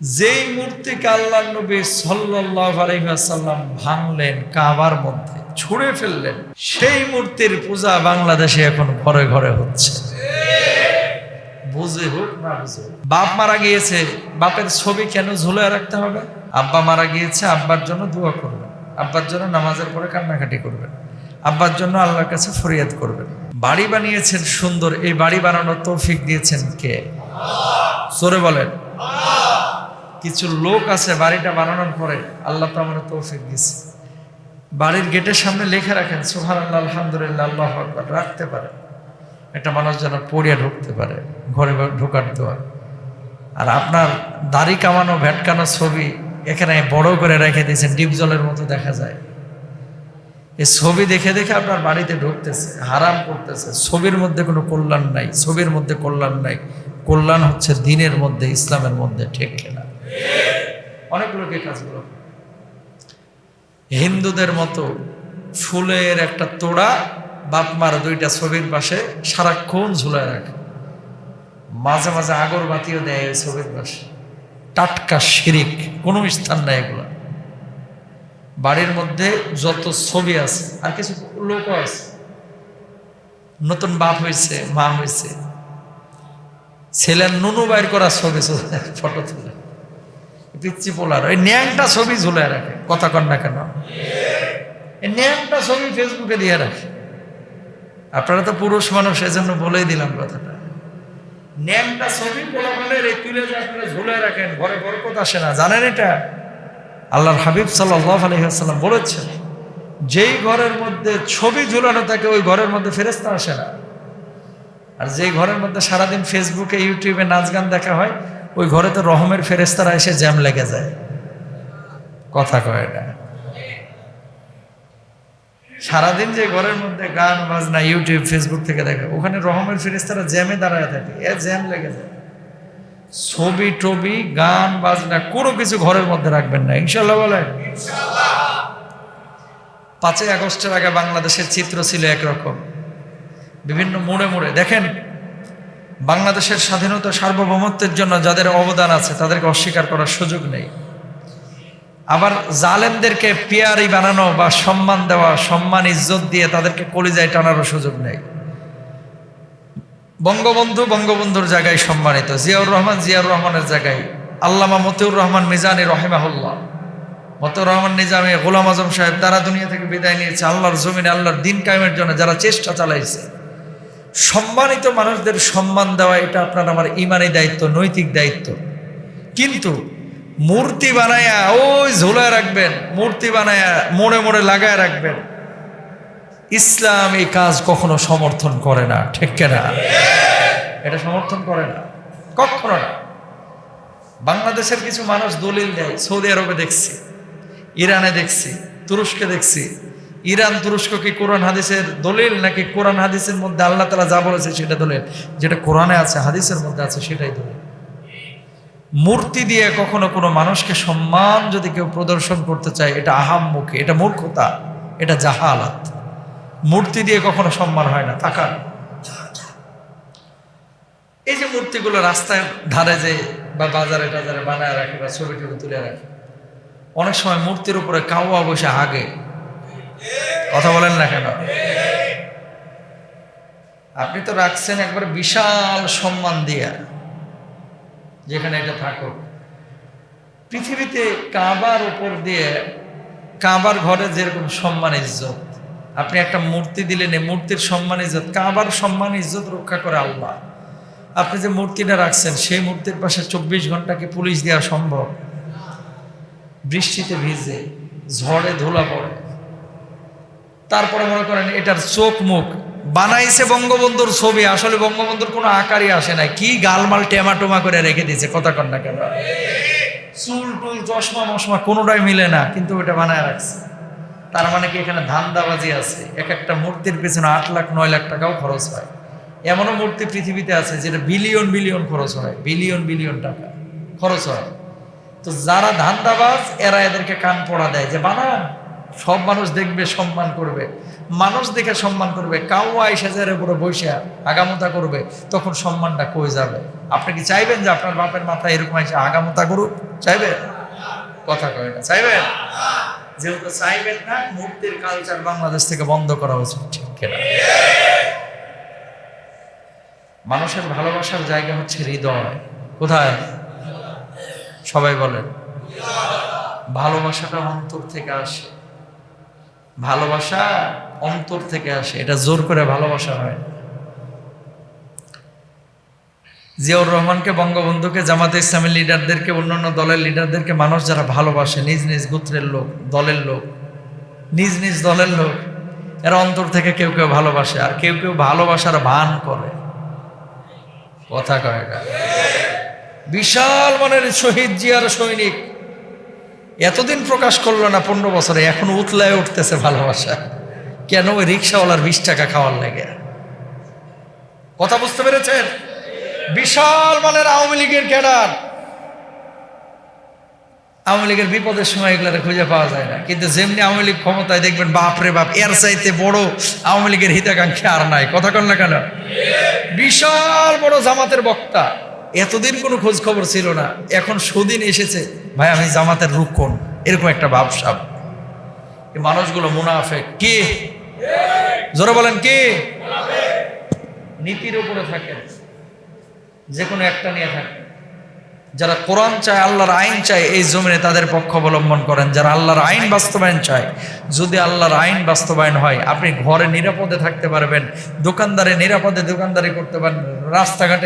যেই মূর্তিকে আল্লাহ নবী সাল্লাহ ভাঙলেন কাবার মধ্যে, ছুঁড়ে ফেললেন, সেই মূর্তির পূজা বাংলাদেশে এখন ঘরে ঘরে হচ্ছে। বুঝে হোক না বুঝে বাপ মারা গিয়েছে, বাপের ছবি কেন ঝুলে রাখতে হবে? আব্বা মারা গিয়েছে, আব্বার জন্য দোয়া করবেন। আব্বার জন্য নামাজের পরে কান্নাকাটি করবেন। আব্বার জন্য আল্লাহর কাছে ফরিয়াদ করবেন। বাড়ি বানিয়েছেন সুন্দর, এই বাড়ি বানানোর তৌফিক দিয়েছেন কে? সরে বলেন। কিছু লোক আছে বাড়িটা বানানোর পরে আল্লাহ তো আমার তৌফিক দিয়েছে। বাড়ির গেটের সামনে লেখা রাখেন সুহান আল্লাহ আলহামদুলিল্লাহ, আল্লাহ আকবার। রাখতে পারে। একটা মানুষ যেন পড়িয়া ঢুকতে পারে, ঘরে ঢোকার দোয়া। আর আপনার দাড়ি কামানো ভ্যাটকানো ছবি এখানে বড় করে রেখে দিয়েছেন, ডিপ জলের মতো দেখা যায়। এই ছবি দেখে দেখে আপনার বাড়িতে ঢুকতেছে, হারাম করতেছে। ছবির মধ্যে কোনো কল্যাণ নাই, ছবির মধ্যে কল্যাণ নাই। কল্যাণ হচ্ছে দিনের মধ্যে, ইসলামের মধ্যে, ঠিক কিনা? অনেক লোকে কাজগুলো। হিন্দুদের মতো ফুলের একটা তোড়া বাপ মার দুইটা ছবির পাশে সারাক্ষণ ঝুলায় রাখে। মাঝে মাঝে আগরবাতিও দেয় ওই ছবির পাশে। টাটকা শিরিক, কোনো স্থান নাই এগুলো। বাড়ির মধ্যে যত ছবি আছে, আর কিছু লোকও আছে। নতুন বাপ হয়েছে মা হয়েছে ছেলের নুনু বাইর করা ছবি ফটো তুলে। পিচ্ছি পোলার ওই ন্যাংটা ছবি ঝুলে রাখে, কথা কন না কেন? এই ন্যাংটা ছবি ফেসবুকে দিয়ে রাখে। আপনারা তো পুরুষ মানুষ, এজন্য বলেই দিলাম কথাটা। ন্যাংটা ছবি পোলাপানের এই তুলে আপনারা ঝুলে রাখেন, ঘরে বরকত আসে না। জানেন এটা? আল্লাহর হাবিব সাল্লাহ আলহিহাসাল্লাম বলেছেন, যেই ঘরের মধ্যে ছবি ঝুলানো থাকে, ওই ঘরের মধ্যে ফেরেস্তা আসে না। আর যেই ঘরের মধ্যে সারাদিন ফেসবুকে ইউটিউবে নাচ গান দেখা হয় ওই ঘরে তো রহমের ফেরেস্তারা এসে জ্যাম লেগে যায়। কথা কয় এটা সারাদিন যে ঘরের মধ্যে গান, বাজনা, ইউটিউব, ফেসবুক থেকে দেখে, ওখানে রহমের ফেরেস্তারা জ্যামে দাঁড়ায় থাকে, এ জ্যাম লেগে যায়। ছবি টবি, গান, বাজনা, কোনো কিছু ঘরের মধ্যে রাখবেন না, ইনশাল্লাহ বলে পাঁচই আগস্টের আগে বাংলাদেশের চিত্র ছিল একরকম। বিভিন্ন মোড়ে মোড়ে, দেখেন বাংলাদেশের স্বাধীনতা সার্বভৌমত্বের জন্য যাদের অবদান আছে, তাদেরকে অস্বীকার করার সুযোগ নেই। আবার জালেমদেরকে পেয়ারি বানানো বা সম্মান দেওয়া, সম্মান, ইজ্জত দিয়ে তাদেরকে কলিজায় টানারও সুযোগ নেই। বঙ্গবন্ধু বঙ্গবন্ধুর জায়গায় সম্মানিত, জিয়াউর রহমান জিয়াউর রহমানের জায়গায়, আল্লামা মতিউর রহমান মিজানি রহেমাহুল্লাহ। মতিউর রহমান নিজামে গোলাম আজম সাহেব তারা দুনিয়া থেকে বিদায় নিয়েছে, আল্লাহর জমিনে আল্লাহর দিন কায়েমের জন্য যারা চেষ্টা চালাইছে। সম্মানিত মানুষদের সম্মান দেওয়া, এটা আপনার আমার ইমানি দায়িত্ব, নৈতিক দায়িত্ব। কিন্তু মূর্তি বানায়া ওই ঝোলায় রাখবেন, মূর্তি বানায়া মোড়ে মোড়ে লাগায় রাখবেন। ইসলাম এই কাজ কখনো সমর্থন করে না, ঠিক না? এটা সমর্থন করে না, কখনো না। বাংলাদেশের কিছু মানুষ দলিল দেয়, সৌদি আরবে দেখছি, ইরানে দেখছি, তুরস্কে দেখছি। ইরান তুরস্ক কি কোরআন হাদিসের দলিল নাকি কোরআন হাদিসের মধ্যে আল্লাহ তালা যা বলেছে সেটা দলিল? যেটা কোরআনে আছে, হাদিসের মধ্যে আছে, সেটাই দলিল। মূর্তি দিয়ে কখনো কোনো মানুষকে সম্মান যদি কেউ প্রদর্শন করতে চায়, এটা আহাম্মুখে এটা মূর্খতা, এটা জাহালাত। মূর্তি দিয়ে কখনো সম্মান হয় না তাকান এই যে মূর্তিগুলো রাস্তায় ধারে যে বা বাজারে টাজারে বানায় রাখে বা ছবি টবি তুলে রাখে, অনেক সময় মূর্তির উপরে কাউয়া বসে হাগে। কথা বলেন না কেন? আপনি তো রাখছেন একবার বিশাল সম্মান দিয়া, যেখানে এটা থাকুক। পৃথিবীতে কাবার উপর দিয়ে, কাবার ঘরে যেরকম সম্মান ইজ্জত, আপনি একটা মূর্তি দিলেন, এই মূর্তির সম্মান ইজ্জত, কাবার সম্মান ইজ্জত রক্ষা করে আল্লাহ। আপনি যে মূর্তিটা রাখছেন, সেই মূর্তির পাশে চব্বিশ ঘন্টাকে পুলিশ দেওয়া সম্ভব? বৃষ্টিতে ভিজে, ঝড়ে ধুলা পড়ে। তারপরে মনে করেন এটার চোখ মুখ। বানাইছে বঙ্গবন্ধুর ছবি, আসলে বঙ্গবন্ধুর কোনো আকারই আসে না কি গালমাল টেমাটোমা করে রেখে দিয়েছে, কথা কন না কেন? চুল টুল, চশমা মশমা কোনোটাই মিলে না, কিন্তু ওটা বানায় রাখছে। তার মানে কি এখানে ধান্দাবাজি আছে? এক একটা মূর্তির পেছনে আট লাখ, নয় লাখ টাকাও খরচ হয়। এমনও মূর্তি পৃথিবীতে আছে যেটা বিলিয়ন বিলিয়ন খরচ হয়। বিলিয়ন বিলিয়ন টাকা খরচ হয়। তো যারা ধান্দাবাজ, এরা এদেরকে কান পড়া দেয় যে, বানান। সব মানুষ দেখবে, সম্মান করবে। মানুষ দেখে সম্মান করবে। কাউ আইসা যার উপরে বসে আগামতা করবে, তখন সম্মানটা কই যাবে? আপনি কি চাইবেন যে আপনার বাপের মাথায় এরকম এসে আগামতা করুক? চাইবেন? কথা কয় না। চাইবেন? যেহেতু চাইবেন না মূর্তির কালচার বাংলাদেশ থেকে বন্ধ করা উচিত, ঠিক কিনা? মানুষের ভালোবাসার জায়গা হচ্ছে হৃদয়। কোথায়? সবাই বলেন। ভালোবাসাটা অন্তর থেকে আসে। ভালোবাসা অন্তর থেকে আসে, এটা জোর করে ভালোবাসা হয় জিয়াউর রহমানকে বঙ্গবন্ধুকে, জামাতে ইসলামের লিডারদেরকে, অন্যান্য দলের লিডারদেরকে মানুষ যারা ভালোবাসে, নিজ নিজ গোত্রের লোক, দলের লোক, নিজ নিজ দলের লোক, এরা অন্তর থেকে কেউ কেউ ভালোবাসে, আর কেউ কেউ ভালোবাসার ভান করে কথা কয় না। বিশাল মানের শহীদ জিয়ার সৈনিক এতদিন প্রকাশ করল না পনেরো বছরে, এখন উতলায় উঠতেছে ভালোবাসা। কেন ওই রিক্সাওয়ালার বিশ টাকা খাওয়ার লাগে? কথা বুঝতে পেরেছেন? বিশাল মানের আওয়ামী লীগের ক্যাডার। আওয়ামী লীগের বিপদের সময় এগুলো খুঁজে পাওয়া যায় না। কিন্তু যেমনি আওয়ামী লীগ ক্ষমতায় দেখবেন বাপরে বাপ, এর চাইতে বড় আওয়ামী লীগের হিতাকাঙ্ক্ষী আর নাই। কথা কন না কেন? বিশাল বড় জামাতের বক্তা। এতদিন কোনো খোঁজ খবর ছিল না। এখন সুদিন এসেছে। ভাই, আমি জামাতের রুকন এরকম একটা ভাবসাব। মানুষগুলো মুনাফেক। কে? জোরে বলেন, কে? নীতির উপরে থাকেন যে কোনো একটা নিয়ে থাকেন যারা কোরআন চায়, আল্লাহর আইন চায়, এই জমিনে তাদের পক্ষ অবলম্বন করেন। যারা আল্লাহর আইন বাস্তবায়ন চায়, যদি আল্লাহর আইন বাস্তবায়ন হয়, আপনি ঘরে নিরাপদে থাকতে পারবেন, দোকানদারে নিরাপদে দোকানদারি করতে পারবেন, রাস্তাঘাটে